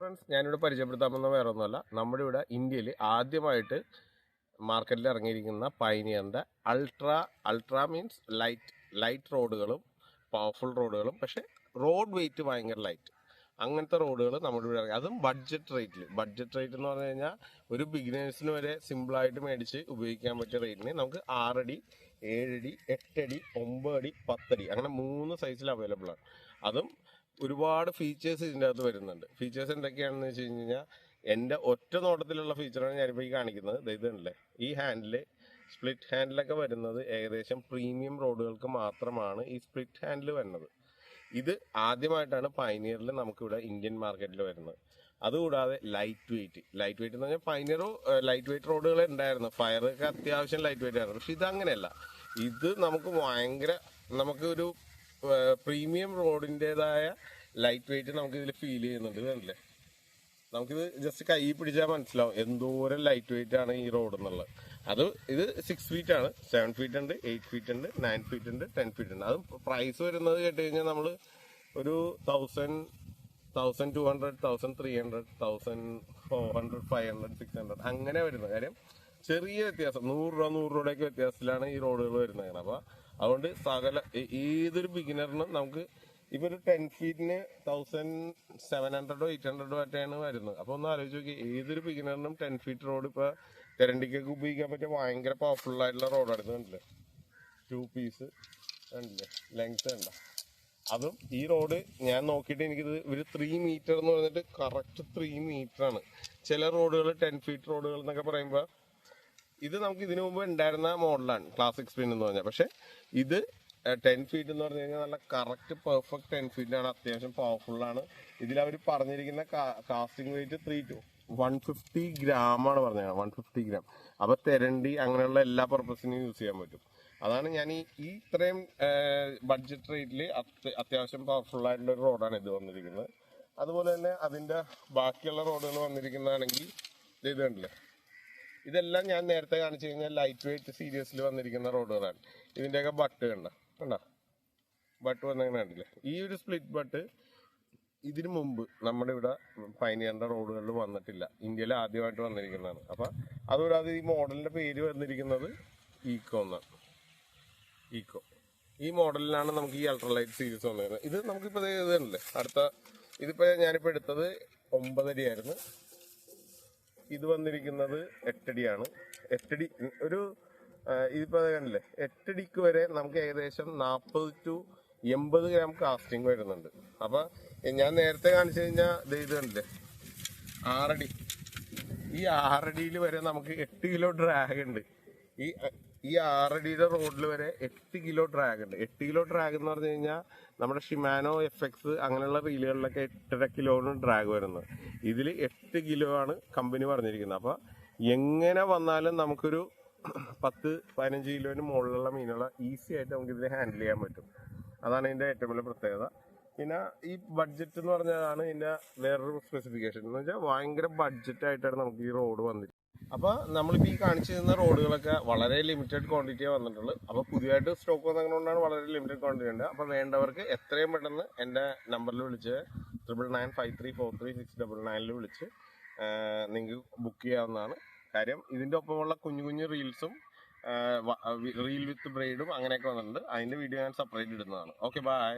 Friends ഞാനിവിടെ പരിചയപ്പെടുത്താൻ പോകുന്ന വേറെ ഒന്നുമല്ല നമ്മുടെ ഇവിടെ ഇന്ത്യയിൽ ആദ്യമായിട്ട് മാർക്കറ്റിൽ ഇറങ്ങിയിരിക്കുന്ന പൈനിയറിന്റെ ultra ultra means light light റോഡുകളും പവർഫുൾ റോഡുകളും പക്ഷേ റോഡ് വെയിറ്റ് ഭയങ്കര ലൈറ്റ് അങ്ങനത്തെ റോഡുകൾ നമ്മുടെ ഇവിടെ ഇറങ്ങി. അതും ബഡ്ജറ്റ് റേറ്റിൽ ബഡ്ജറ്റ് റേറ്റ് എന്ന് പറഞ്ഞു കഴിഞ്ഞാൽ ഒരു ബിഗിനേഴ്സിന് വരെ സിമ്പിളായിട്ട് മേടിച്ച് ഉപയോഗിക്കാൻ പറ്റിയ റേറ്റിന് നമുക്ക് ആറടി ഏഴടി എട്ടടി ഒമ്പതടി പത്തടി അങ്ങനെ മൂന്ന് സൈസിൽ അവൈലബിൾ ആണ്. അതും ഒരുപാട് ഫീച്ചേഴ്സ് ഇതിന്റെ അകത്ത് വരുന്നുണ്ട്. ഫീച്ചേഴ്സ് എന്തൊക്കെയാണെന്ന് വെച്ച് കഴിഞ്ഞ് കഴിഞ്ഞാൽ എന്റെ ഒറ്റ നോട്ടത്തിലുള്ള ഫീച്ചറാണ് ഞാനിപ്പോൾ ഈ കാണിക്കുന്നത്. ദേ ഇതുണ്ടല്ലേ? ഈ ഹാൻഡിൽ സ്പ്ലിറ്റ് ഹാൻഡിലൊക്കെ വരുന്നത് ഏകദേശം പ്രീമിയം റോഡുകൾക്ക് മാത്രമാണ് ഈ സ്പ്ലിറ്റ് ഹാൻഡിൽ വരുന്നത്. ഇത് ആദ്യമായിട്ടാണ് പൈനിയറിൽ നമുക്കിവിടെ ഇന്ത്യൻ മാർക്കറ്റിൽ വരുന്നത്. അതുകൂടാതെ ലൈറ്റ് വെയിറ്റ് ലൈറ്റ് വെയിറ്റ് എന്ന് പറഞ്ഞാൽ പൈനിയറോ ലൈറ്റ് വെയിറ്റ് റോഡുകൾ ഉണ്ടായിരുന്നു. ഫയറൊക്കെ അത്യാവശ്യം ലൈറ്റ് വെയിറ്റ് ആയിരുന്നു. പക്ഷെ ഇത് അങ്ങനെയല്ല. ഇത് നമുക്ക് ഭയങ്കര നമുക്ക് ഒരു പ്രീമിയം റോഡിന്റെതായ ലൈറ്റ് വെയിറ്റ് നമുക്ക് ഇതിൽ ഫീൽ ചെയ്യുന്നുണ്ട് അല്ലേ നമുക്കിത് ജസ്റ്റ് കൈ പിടിച്ചാൽ മനസ്സിലാവും എന്തോരം ലൈറ്റ് വെയിറ്റ് ആണ് ഈ റോഡ് എന്നുള്ളത്. അത് ഇത് സിക്സ് ഫീറ്റ് ആണ്. സെവൻ ഫീറ്റ് ഉണ്ട് എയ്റ്റ് ഫീറ്റ് ഉണ്ട് നയൻ ഫീറ്റ് ഉണ്ട് ടെൻ ഫീറ്റ് ഉണ്ട്. അത് പ്രൈസ് വരുന്നത് കേട്ട് കഴിഞ്ഞാൽ നമ്മൾ ഒരു thousand thousand two hundred thousand three hundred thousand four hundred five hundred six hundred അങ്ങനെ വരുന്നത്. കാര്യം ചെറിയ വ്യത്യാസം. നൂറ് രൂപ നൂറ് രൂപയുടെയൊക്കെ വ്യത്യാസത്തിലാണ് ഈ റോഡുകൾ വരുന്നത് അപ്പൊ അതുകൊണ്ട് സകല ഏതൊരു ബിഗിനറിനും നമുക്ക് ഇപ്പൊ ഒരു ടെൻ ഫീറ്റിന് തൗസൻഡ് സെവൻ ഹൺഡ്രഡോ എയ്റ്റ് ഹൺഡ്രഡോ ആയിട്ടാണ് വരുന്നത്. അപ്പൊ ഒന്ന് ആലോചിച്ച് നോക്കി ഏതൊരു ബിഗിനറിനും ടെൻ ഫീറ്റ് റോഡ് ഇപ്പൊ തെരണ്ടിക്കൊക്കെ ഉപയോഗിക്കാൻ പറ്റിയ ഭയങ്കര പവർഫുൾ ആയിട്ടുള്ള റോഡ് ഇത് കണ്ടില്ലേ? ടു പീസ് കണ്ടില്ലേ? ലെങ്ത് കണ്ട? അതും ഈ റോഡ് ഞാൻ നോക്കിയിട്ട് എനിക്കിത് ഒരു ത്രീ മീറ്റർ എന്ന് പറഞ്ഞിട്ട് കറക്റ്റ് ത്രീ മീറ്റർ ആണ്. ചില റോഡുകൾ ടെൻ ഫീറ്റ് റോഡുകൾ എന്നൊക്കെ പറയുമ്പോൾ ഇത് നമുക്ക് ഇതിനു മുമ്പ് ഉണ്ടായിരുന്ന മോഡലാണ് ക്ലാസിക് സ്പ്രിൻ എന്ന് പറഞ്ഞാൽ. പക്ഷെ ഇത് ടെൻ ഫീറ്റ് എന്ന് പറഞ്ഞു കഴിഞ്ഞാൽ നല്ല കറക്റ്റ് പെർഫെക്റ്റ് ടെൻ ഫീറ്റ് ആണ് അത്യാവശ്യം പവർഫുൾ ആണ്. ഇതിൽ അവർ പറഞ്ഞിരിക്കുന്ന casting weight three two one fifty gram ആണ് പറഞ്ഞത് വൺ ഫിഫ്റ്റി ഗ്രാം അപ്പൊ തെരണ്ടി അങ്ങനെയുള്ള എല്ലാ പർപ്പസിനും യൂസ് ചെയ്യാൻ പറ്റും. അതാണ് ഞാൻ ഈ ഈ ഇത്രയും ബഡ്ജറ്റ് റേറ്റിൽ അത്യാവശ്യം പവർഫുൾ ആയിട്ടുള്ള ഒരു റോഡാണ് ഇത് വന്നിരിക്കുന്നത്. അതുപോലെ തന്നെ അതിന്റെ ബാക്കിയുള്ള റോഡുകൾ വന്നിരിക്കുന്നതാണെങ്കിൽ ഇത് കണ്ടില്ലേ? ഇതെല്ലാം ഞാൻ നേരത്തെ കാണിച്ചു കഴിഞ്ഞാൽ ലൈറ്റ് വെയിറ്റ് സീരീസിൽ വന്നിരിക്കുന്ന റോഡുകളാണ് ഇതിന്റെയൊക്കെ ബട്ട് കണ്ട? കണ്ട? ബട്ട് വന്നങ്ങനെ കണ്ടില്ലേ? ഈ ഒരു സ്പ്ലിറ്റ് ബട്ട് ഇതിനു മുമ്പ് നമ്മുടെ ഇവിടെ പൈനിയറിന്റെ റോഡുകളിൽ വന്നിട്ടില്ല. ഇന്ത്യയിൽ ആദ്യമായിട്ട് വന്നിരിക്കുന്നതാണ്. അപ്പം അതുകൂടാതെ ഈ മോഡലിന്റെ പേര് വന്നിരിക്കുന്നത് ഈക്കോ എന്നാണ്. ഈക്കോ ഈ മോഡലിലാണ് നമുക്ക് ഈ അൾട്രലൈറ്റ് സീരീസ് വന്നിരുന്നത്. ഇത് നമുക്കിപ്പോൾ ഇത് തന്നെയല്ലേ അടുത്ത ഇതിപ്പോൾ ഞാനിപ്പോൾ എടുത്തത് ഒമ്പതടി ആയിരുന്നു ഇത് വന്നിരിക്കുന്നത് എട്ടടിയാണ്. എട്ടടി ഒരു ഇതിപ്പോ കണ്ടില്ലേ? എട്ടടിക്ക് വരെ നമുക്ക് ഏകദേശം നാൽപ്പത് ടു എൺപത് ഗ്രാം കാസ്റ്റിംഗ് വരുന്നുണ്ട്. അപ്പൊ ഞാൻ നേരത്തെ കാണിച്ചു കഴിഞ്ഞാൽ ഇത് കണ്ടില്ലേ? ആറടി. ഈ ആറടിയിൽ വരെ നമുക്ക് എട്ട് കിലോ ഡ്രാഗ് ഉണ്ട്. ഈ ഈ ആറടിയുടെ റോഡിൽ വരെ എട്ട് കിലോ ഡ്രാഗ് ഉണ്ട്. എട്ട് കിലോ ഡ്രാഗ് എന്ന് പറഞ്ഞു കഴിഞ്ഞാൽ നമ്മുടെ ഷിമാനോ എഫ് എക്സ് അങ്ങനെയുള്ള റീലുകളിലൊക്കെ എട്ടര കിലോണ് ഡ്രാഗ് വരുന്നത്. ഇതിൽ എട്ട് കിലോ ആണ് കമ്പനി പറഞ്ഞിരിക്കുന്നത്. അപ്പോൾ എങ്ങനെ വന്നാലും നമുക്കൊരു പത്ത് പതിനഞ്ച് കിലോന് മുകളിലുള്ള മീനുകളെ ഈസി ആയിട്ട് നമുക്ക് ഇതിനെ ഹാൻഡിൽ ചെയ്യാൻ പറ്റും. അതാണ് ഇതിന്റെ ഏറ്റവും വലിയ പ്രത്യേകത. പിന്നെ ഈ ബഡ്ജറ്റ് എന്ന് പറഞ്ഞതാണ് ഇതിന്റെ വേറൊരു സ്പെസിഫിക്കേഷൻ എന്ന് വെച്ചാൽ ഭയങ്കര ബഡ്ജറ്റായിട്ടാണ് നമുക്ക് ഈ റോഡ് വന്നിരിക്കുന്നത്. അപ്പൊ നമ്മളിപ്പോ ഈ കാണിച്ചു തരുന്ന റോഡുകളൊക്കെ വളരെ ലിമിറ്റഡ് ക്വാണ്ടിറ്റിയെ വന്നിട്ടുള്ളൂ. അപ്പൊ പുതിയതായിട്ട് സ്റ്റോക്ക് വന്നതുകൊണ്ടാണ് വളരെ ലിമിറ്റഡ് ക്വാണ്ടിറ്റി ഉണ്ട്. അപ്പൊ വേണ്ടവർക്ക് എത്രയും പെട്ടെന്ന് എന്റെ നമ്പറിൽ വിളിച്ച് triple nine five three four three six double നയനിൽ വിളിച്ച് നിങ്ങൾക്ക് ബുക്ക് ചെയ്യാവുന്നതാണ്. കാര്യം ഇതിന്റെ ഒപ്പമുള്ള കുഞ്ഞു കുഞ്ഞു റീൽസും റീൽ വിത്ത് ബ്രെയ്ഡും അങ്ങനെയൊക്കെ വന്നിട്ടുണ്ട്. അതിന്റെ വീഡിയോ ഞാൻ സെപ്പറേറ്റ് ഇടുന്നതാണ്. Okay bye